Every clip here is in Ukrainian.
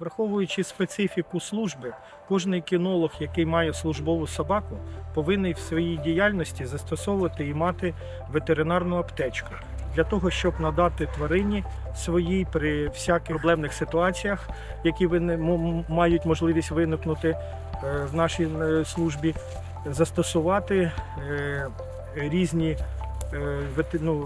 Враховуючи специфіку служби, кожний кінолог, який має службову собаку, повинен в своїй діяльності застосовувати і мати ветеринарну аптечку. Для того, щоб надати тварині своїй при всяких проблемних ситуаціях, які мають можливість виникнути е, в нашій е, службі, застосувати е, різні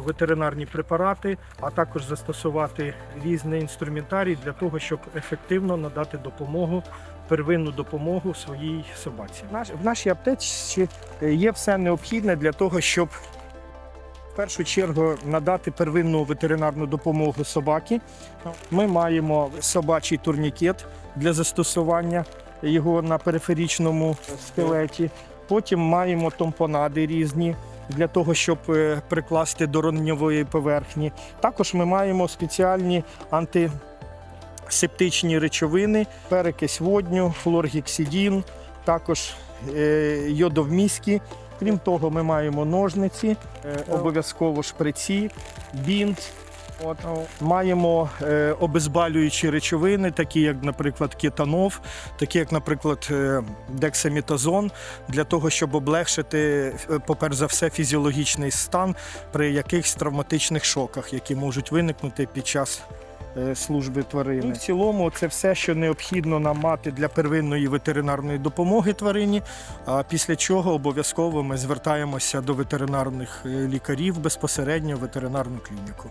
ветеринарні препарати, а також застосувати різний інструментарій для того, щоб ефективно надати допомогу, первинну допомогу своїй собаці. В, наш, в нашій аптеці е, є все необхідне для того, щоб в першу чергу надати первинну ветеринарну допомогу собаці. Ми маємо собачий турнікет для застосування його на периферічному скелеті. Потім маємо тампонади різні для того, щоб е, прикласти до ранньової поверхні. Також ми маємо спеціальні антисептичні речовини, перекись водню, хлоргексидін, також е, йодовміські. Крім того, ми маємо ножниці, е, обов'язково шприці, бінт. Маємо е, обезболюючі речовини, такі як, наприклад, кетанов, такі як, наприклад, е, дексаметазон, для того, щоб облегшити, е, поперш за все, фізіологічний стан при якихось травматичних шоках, які можуть виникнути під час е, служби тварини. Ну, в цілому, це все, що необхідно нам мати для первинної ветеринарної допомоги тварині. А після чого обов'язково ми звертаємося до ветеринарних е, лікарів безпосередньо в ветеринарну клініку.